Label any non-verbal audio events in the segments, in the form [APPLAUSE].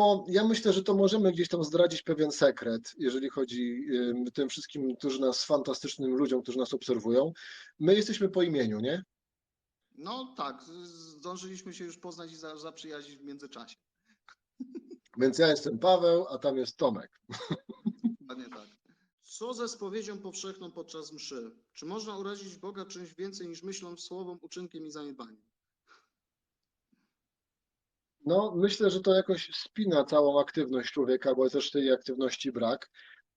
No, ja myślę, że to możemy gdzieś tam zdradzić pewien sekret, jeżeli chodzi ym, tym wszystkim, którzy nas, fantastycznym ludziom, którzy nas obserwują. My jesteśmy po imieniu, nie? No tak, zdążyliśmy się już poznać i za- zaprzyjaźnić w międzyczasie. Więc ja jestem Paweł, a tam jest Tomek. Dokładnie tak. Co ze spowiedzią powszechną podczas mszy? Czy można urazić Boga czymś więcej niż myślą, słowem, uczynkiem i zaniedbaniem? No, myślę, że to jakoś spina całą aktywność człowieka, bo też tej aktywności brak.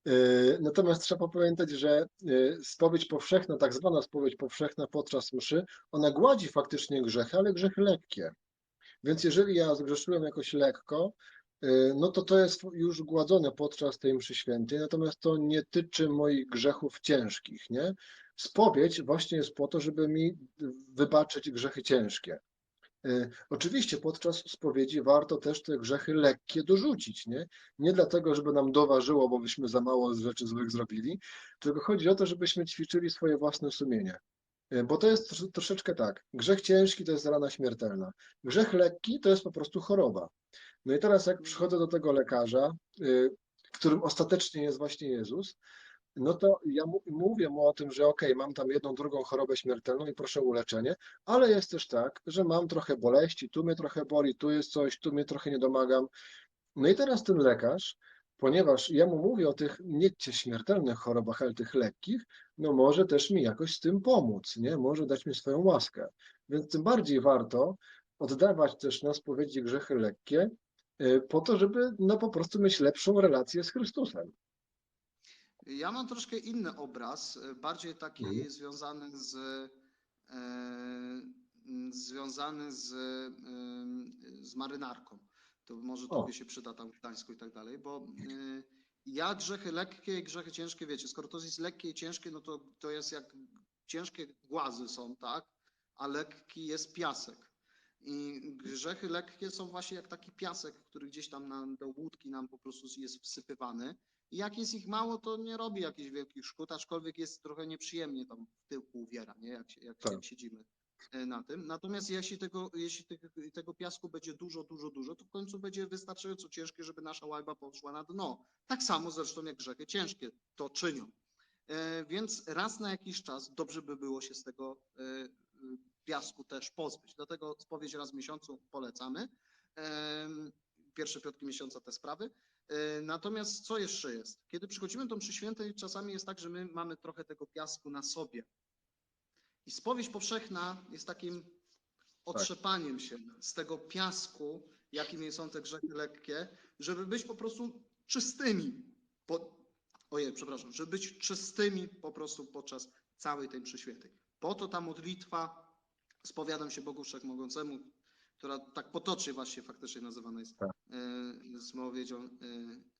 Yy, Natomiast trzeba pamiętać, że yy, spowiedź powszechna, tak zwana spowiedź powszechna podczas mszy, ona gładzi faktycznie grzechy, ale grzechy lekkie. Więc jeżeli ja zgrzeszyłem jakoś lekko, yy, no to to jest już gładzone podczas tej mszy świętej, natomiast to nie tyczy moich grzechów ciężkich, nie? Spowiedź właśnie jest po to, żeby mi wybaczyć grzechy ciężkie. Y, Oczywiście podczas spowiedzi warto też te grzechy lekkie dorzucić, nie? Nie dlatego, żeby nam doważyło, bo byśmy za mało rzeczy złych zrobili, tylko chodzi o to, żebyśmy ćwiczyli swoje własne sumienie. Y, Bo to jest trosz- troszeczkę tak. Grzech ciężki to jest rana śmiertelna. Grzech lekki to jest po prostu choroba. No i teraz jak przychodzę do tego lekarza, y, którym ostatecznie jest właśnie Jezus, no to ja mówię mu o tym, że okej, mam tam jedną, drugą chorobę śmiertelną i proszę o uleczenie, ale jest też tak, że mam trochę boleści, tu mnie trochę boli, tu jest coś, tu mnie trochę nie domagam. No i teraz ten lekarz, ponieważ ja mu mówię o tych nie śmiertelnych chorobach, ale tych lekkich, no może też mi jakoś z tym pomóc, nie? Może dać mi swoją łaskę. Więc tym bardziej warto oddawać też na spowiedzi grzechy lekkie, y, po to, żeby no po prostu mieć lepszą relację z Chrystusem. Ja mam troszkę inny obraz, e, bardziej taki Mhm. związany z e, związany z, em, z marynarką. To może O. tobie się przyda tam w Gdańsku i tak dalej, bo e, ja grzechy lekkie i grzechy ciężkie, wiecie, skoro to jest lekkie i ciężkie, no to to jest jak ciężkie głazy są, tak? A lekki jest piasek. I grzechy lekkie są właśnie jak taki piasek, który gdzieś tam do łódki nam po prostu jest wsypywany. I jak jest ich mało, to nie robi jakichś wielkich szkód, aczkolwiek jest trochę nieprzyjemnie tam w tyłku uwiera, nie? Jak, jak, Tak. jak siedzimy e, na tym. Natomiast jeśli tego, jeśli tego, tego piasku będzie dużo, dużo, dużo, to w końcu będzie wystarczająco ciężkie, żeby nasza łajba poszła na dno. Tak samo zresztą jak grzechy ciężkie to czynią. E, Więc raz na jakiś czas dobrze by było się z tego e, piasku też pozbyć. Dlatego spowiedź raz w miesiącu polecamy. Pierwsze piątki miesiąca te sprawy. E, Natomiast co jeszcze jest? Kiedy przychodzimy do mszy świętej, czasami jest tak, że my mamy trochę tego piasku na sobie. I spowiedź powszechna jest takim otrzepaniem się z tego piasku, jakim są te grzechy lekkie, żeby być po prostu czystymi. Po, ojej, przepraszam, żeby być czystymi po prostu podczas całej tej mszy świętej. Po to ta modlitwa, spowiadam się Bogu Wszechmogącemu, która tak potocznie właśnie faktycznie nazywana jest Tak. e, spowiedzią e.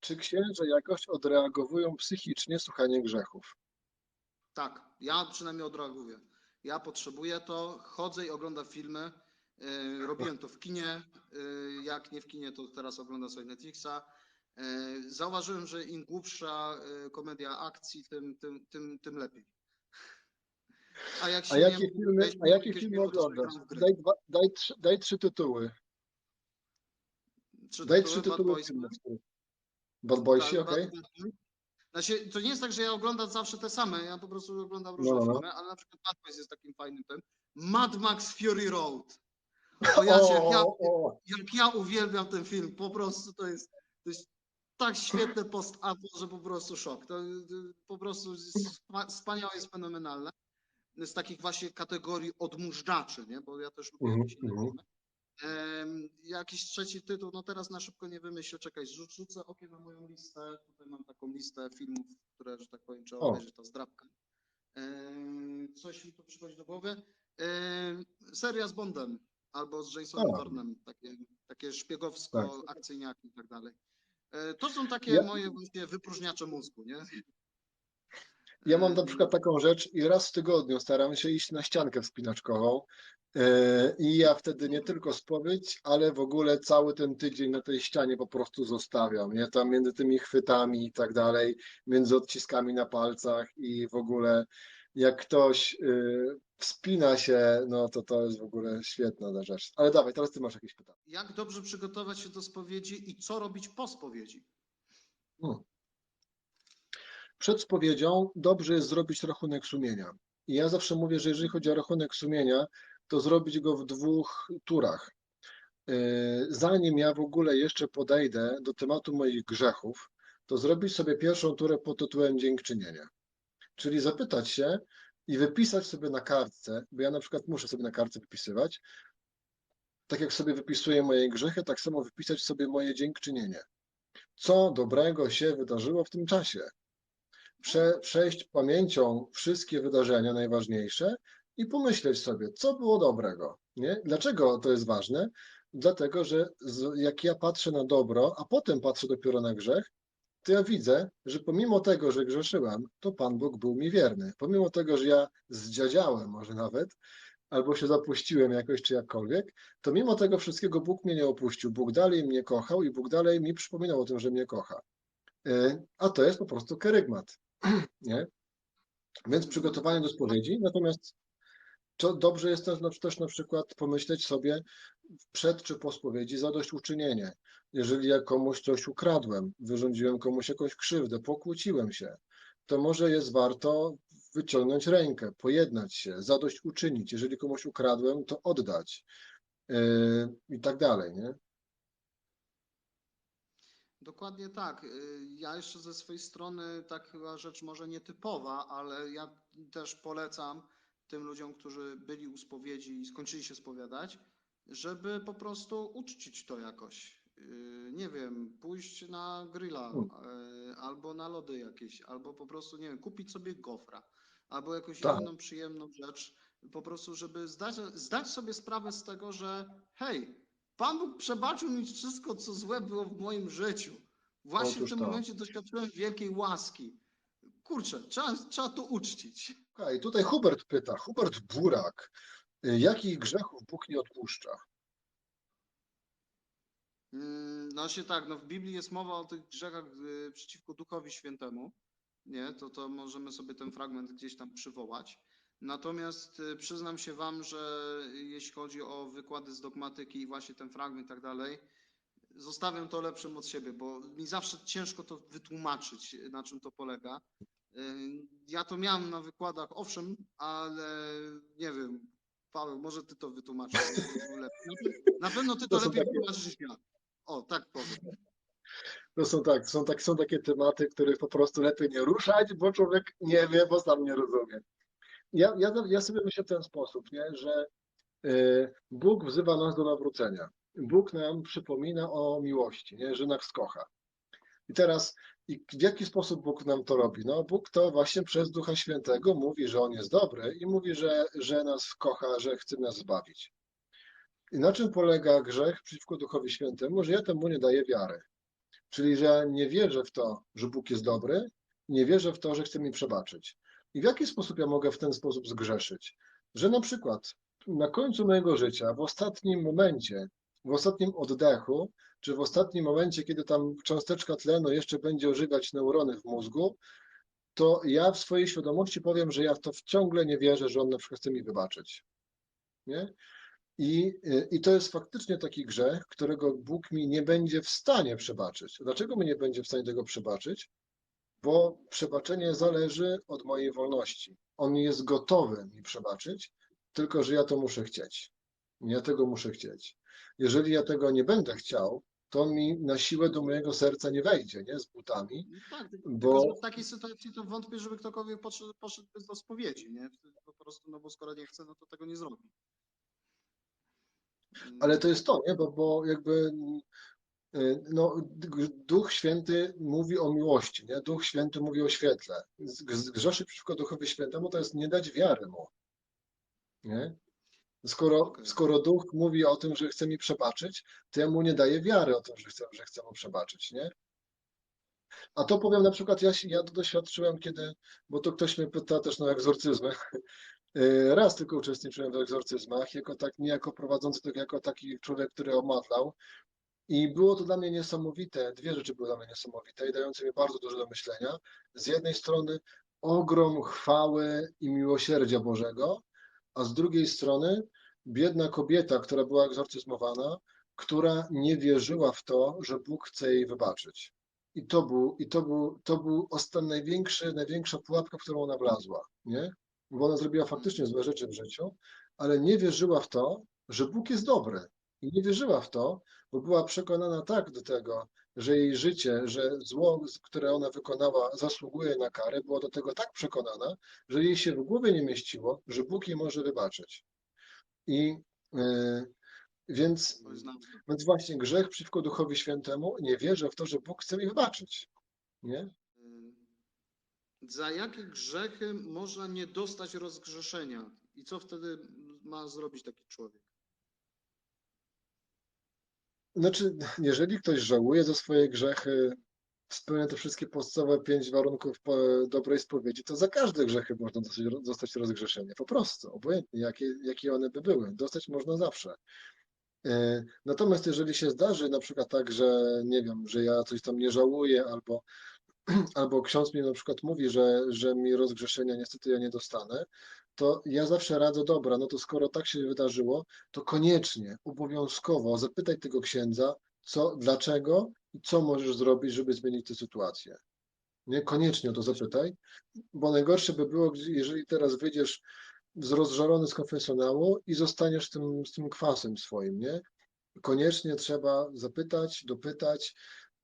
Czy księże jakoś odreagowują psychicznie słuchanie grzechów? Tak, ja przynajmniej odreaguję. Ja potrzebuję to, chodzę i oglądam filmy. Yy, robiłem to w kinie. Jak nie w kinie, to teraz oglądam sobie Netflixa. Zauważyłem, że im głupsza komedia akcji, tym, tym, tym, tym lepiej. A jak A jakie filmy, a jakie filmy oglądasz? Daj, dwa, daj, trzy, daj trzy tytuły. Trzy Daj tytuły, trzy tytuły filmów. Bad Boysi, Tak, okej? Bad Boys. Znaczy, to nie jest tak, że ja oglądam zawsze te same, ja po prostu oglądam No, różne no, filmy, ale na przykład Bad Boys jest takim fajnym tym. Mad Max Fury Road. [LAUGHS] O, ja, jak, ja, jak ja uwielbiam ten film, po prostu to jest, to jest tak świetne post że po prostu szok. To, po prostu wspaniałe, jest fenomenalne. Z takich właśnie kategorii odmóżdżaczy, nie? bo ja też lubię Mhm, jakieś inne. Em, jakiś trzeci tytuł, no teraz na szybko nie wymyślę, czekaj, rzu- rzucę okiem na moją listę. Tutaj mam taką listę filmów, które, że tak powiem, trzeba obejrzeć, ta zdrabka. Em, coś mi tu przychodzi do głowy. Em, seria z Bondem albo z Jasonem O. Bournem, takie, takie Tak. szpiegowsko-akcyjniaki i tak dalej. E, To są takie Ja- moje właśnie wypróżniacze mózgu, nie? Ja mam na przykład taką rzecz i raz w tygodniu staram się iść na ściankę wspinaczkową e, i ja wtedy nie tylko spowiedź, ale w ogóle cały ten tydzień na tej ścianie po prostu zostawiam, nie? Tam między tymi chwytami i tak dalej, między odciskami na palcach i w ogóle jak ktoś y, wspina się, no to to jest w ogóle świetna rzecz. Ale dawaj, teraz ty masz jakieś pytanie. Jak dobrze przygotować się do spowiedzi i co robić po spowiedzi? Przed spowiedzią dobrze jest zrobić rachunek sumienia. I ja zawsze mówię, że jeżeli chodzi o rachunek sumienia, to zrobić go w dwóch turach. Yy, Zanim ja w ogóle jeszcze podejdę do tematu moich grzechów, to zrobić sobie pierwszą turę pod tytułem dziękczynienia. Czyli zapytać się i wypisać sobie na kartce, bo ja na przykład muszę sobie na kartce wypisywać, tak jak sobie wypisuję moje grzechy, tak samo wypisać sobie moje dziękczynienie. Co dobrego się wydarzyło w tym czasie? Prze, przejść pamięcią wszystkie wydarzenia najważniejsze i pomyśleć sobie, co było dobrego. Nie? Dlaczego to jest ważne? Dlatego, że jak ja patrzę na dobro, a potem patrzę dopiero na grzech, to ja widzę, że pomimo tego, że grzeszyłem, to Pan Bóg był mi wierny. Pomimo tego, że ja zdziadziałem może nawet, albo się zapuściłem jakoś czy jakkolwiek, to mimo tego wszystkiego Bóg mnie nie opuścił. Bóg dalej mnie kochał i Bóg dalej mi przypominał o tym, że mnie kocha. Y, A to jest po prostu kerygmat. [CLEARS THROAT] Nie? Więc przygotowanie do spowiedzi, natomiast to dobrze jest też, na- przykład pomyśleć sobie przed czy po spowiedzi zadośćuczynienie. Jeżeli ja komuś coś ukradłem, wyrządziłem komuś jakąś krzywdę, pokłóciłem się, to może jest warto wyciągnąć rękę, pojednać się, zadośćuczynić. Jeżeli komuś ukradłem, to oddać yy, i tak dalej, nie? Dokładnie tak. Y, Ja jeszcze ze swojej strony taka rzecz może nietypowa, ale ja też polecam tym ludziom, którzy byli u spowiedzi i skończyli się spowiadać, żeby po prostu uczcić to jakoś. Y, Nie wiem, pójść na grilla y, albo na lody jakieś, albo po prostu, nie wiem, kupić sobie gofra, albo jakąś Tak. inną przyjemną rzecz, po prostu, żeby zdać, zdać sobie sprawę z tego, że hej, Pan Bóg przebaczył mi wszystko, co złe było w moim życiu. Właśnie w Otóż tym to. momencie doświadczyłem wielkiej łaski. Kurczę, trzeba, trzeba to uczcić. Okej, tutaj Hubert pyta, Hubert Burak, y, jakich grzechów Bóg nie odpuszcza? Mm, No się tak, no w Biblii jest mowa o tych grzechach y, przeciwko Duchowi Świętemu. Nie, to, to możemy sobie ten fragment gdzieś tam przywołać. Natomiast y, przyznam się Wam, że jeśli chodzi o wykłady z dogmatyki i właśnie ten fragment i tak dalej, zostawiam to lepszym od siebie, bo mi zawsze ciężko to wytłumaczyć, na czym to polega. Y, Ja to miałem na wykładach, owszem, ale nie wiem, Paweł, może Ty to wytłumaczysz lepiej. Na pe- Na pewno Ty to To lepiej takie- wytłumaczysz niż ja. O, tak powiem. To są tak, są, tak, są takie tematy, których po prostu lepiej nie ruszać, bo człowiek nie wie, bo sam nie rozumie. Ja, ja, ja sobie myślę w ten sposób, nie, że y, Bóg wzywa nas do nawrócenia. Bóg nam przypomina o miłości, nie, że nas kocha. I teraz i w jaki sposób Bóg nam to robi? No, Bóg to właśnie przez Ducha Świętego mówi, że On jest dobry i mówi, że, że nas kocha, że chce nas zbawić. I na czym polega grzech przeciwko Duchowi Świętemu? Że ja temu nie daję wiary. Czyli, że nie wierzę w to, że Bóg jest dobry, nie wierzę w to, że chce mi przebaczyć. I w jaki sposób ja mogę w ten sposób zgrzeszyć? Że na przykład na końcu mojego życia, w ostatnim momencie, w ostatnim oddechu, czy w ostatnim momencie, kiedy tam cząsteczka tlenu jeszcze będzie ożywiać neurony w mózgu, to ja w swojej świadomości powiem, że ja w to ciągle nie wierzę, że on na przykład chce mi wybaczyć. Nie? I, I to jest faktycznie taki grzech, którego Bóg mi nie będzie w stanie przebaczyć. Dlaczego mi nie będzie w stanie tego przebaczyć? Bo przebaczenie zależy od mojej wolności. On jest gotowy mi przebaczyć, tylko że ja to muszę chcieć. Ja tego muszę chcieć. Jeżeli ja tego nie będę chciał, to mi na siłę do mojego serca nie wejdzie, nie? Z butami. No tak, Bo- w takiej sytuacji to wątpię, żeby ktokolwiek poszedł, poszedł do spowiedzi, nie? Po prostu, no bo skoro nie chce, no to tego nie zrobi. Mm, Ale to jest to, nie? Bo, bo jakby no, d- Duch Święty mówi o miłości, nie? Duch Święty mówi o świetle. Zgrzeszyć przeciwko Duchowi Świętemu to jest nie dać wiary mu. Nie? Skoro, skoro Duch mówi o tym, że chce mi przebaczyć, to ja mu nie daję wiary o tym, że chcę, że chcę mu przebaczyć, nie? A to powiem na przykład, ja, ja to doświadczyłem, kiedy, bo to ktoś mnie pyta też na egzorcyzmy. [LAUGHS] Y, Raz tylko uczestniczyłem w egzorcyzmach, jako tak, nie jako prowadzący, tylko jako taki człowiek, który omawlał. I było to dla mnie niesamowite. Dwie rzeczy były dla mnie niesamowite i dające mi bardzo dużo do myślenia. Z jednej strony ogrom chwały i miłosierdzia Bożego, a z drugiej strony biedna kobieta, która była egzorcyzmowana, która nie wierzyła w to, że Bóg chce jej wybaczyć. I to był, i to był, to był ostan największy, największa pułapka, w którą ona wlazła, nie? Bo ona zrobiła faktycznie złe rzeczy w życiu, ale nie wierzyła w to, że Bóg jest dobry. I nie wierzyła w to, bo była przekonana tak do tego, że jej życie, że zło, które ona wykonała, zasługuje na karę, była do tego tak przekonana, że jej się w głowie nie mieściło, że Bóg jej może wybaczyć. I yy, więc, więc właśnie grzech przeciwko Duchowi Świętemu nie wierzę w to, że Bóg chce mi wybaczyć. Nie? Y, Za jakie grzechy można nie dostać rozgrzeszenia? I co wtedy ma zrobić taki człowiek? Znaczy, jeżeli ktoś żałuje za swoje grzechy, spełnia te wszystkie podstawowe pięć warunków po- dobrej spowiedzi, to za każde grzechy można dostać rozgrzeszenie. Po prostu, obojętnie jakie, jakie one by były. Dostać można zawsze. E, Natomiast jeżeli się zdarzy na przykład tak, że nie wiem, że ja coś tam nie żałuję, albo, [CLEARS THROAT] albo ksiądz mi na przykład mówi, że, że mi rozgrzeszenia niestety ja nie dostanę, to ja zawsze radzę, dobra, no to skoro tak się wydarzyło, to koniecznie, obowiązkowo zapytaj tego księdza, co, dlaczego i co możesz zrobić, żeby zmienić tę sytuację. Nie, koniecznie o to zapytaj, bo najgorsze by było, jeżeli teraz wyjdziesz z rozżalony z konfesjonału i zostaniesz tym, z tym kwasem swoim, nie? Koniecznie trzeba zapytać, dopytać.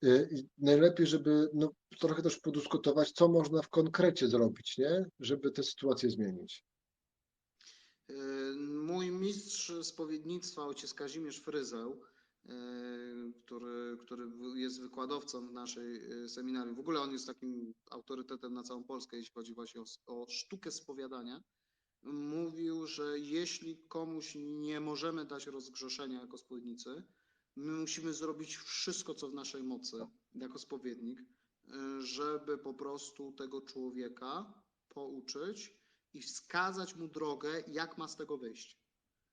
y, I najlepiej, żeby no, trochę też podyskutować, co można w konkrecie zrobić, nie? Żeby tę sytuację zmienić. Y, Mój mistrz spowiednictwa, ojciec Kazimierz Fryzeł, y, który, który jest wykładowcą w naszej y, seminarium, w ogóle on jest takim autorytetem na całą Polskę, jeśli chodzi właśnie o, o sztukę spowiadania, mówił, że jeśli komuś nie możemy dać rozgrzeszenia jako spowiednicy, my musimy zrobić wszystko, co w naszej mocy jako spowiednik, żeby po prostu tego człowieka pouczyć i wskazać mu drogę, jak ma z tego wyjść.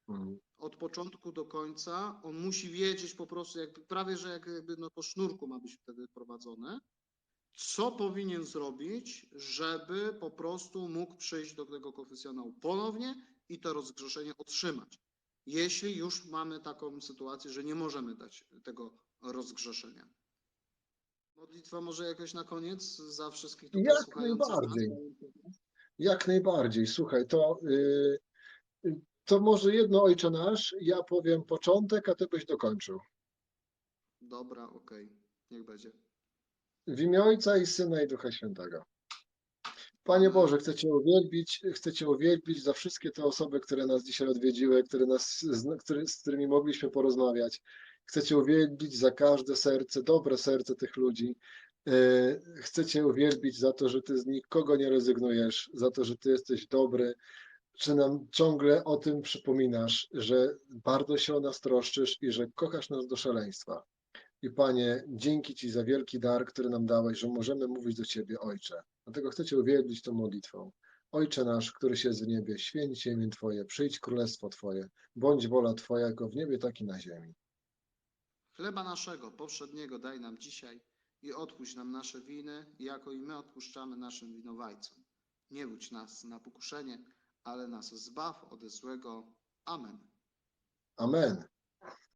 Mhm. Od początku do końca on musi wiedzieć po prostu, jakby, prawie że jak- jakby no po sznurku ma być wtedy prowadzone, co powinien zrobić, żeby po prostu mógł przyjść do tego konfesjonału ponownie i to rozgrzeszenie otrzymać. Jeśli już mamy taką sytuację, że nie możemy dać tego rozgrzeszenia. Modlitwa może jakoś na koniec za wszystkich tutaj Jak słuchających najbardziej. Jak najbardziej. Słuchaj, to, y, to może jedno Ojcze Nasz, ja powiem początek, a Ty byś dokończył. Dobra, okej, niech będzie. W imię Ojca i Syna i Ducha Świętego. Panie Boże, chcę Cię uwielbić, chcę Cię uwielbić za wszystkie te osoby, które nas dzisiaj odwiedziły, które nas, zna- który, z którymi mogliśmy porozmawiać. Chcę Cię uwielbić za każde serce, dobre serce tych ludzi. Yy, Chcę Cię uwielbić za to, że Ty z nikogo nie rezygnujesz, za to, że Ty jesteś dobry, że nam ciągle o tym przypominasz, że bardzo się o nas troszczysz i że kochasz nas do szaleństwa. I Panie, dzięki Ci za wielki dar, który nam dałeś, że możemy mówić do Ciebie, Ojcze. Dlatego chcę Cię uwielbić tą modlitwą. Ojcze nasz, któryś jest w niebie, święć się imię Twoje, przyjdź królestwo Twoje, bądź wola Twoja, jako w niebie, tak i na ziemi. Chleba naszego powszedniego daj nam dzisiaj i odpuść nam nasze winy, jako i my odpuszczamy naszym winowajcom. Nie wódź nas na pokuszenie, ale nas zbaw ode złego. Amen. Amen.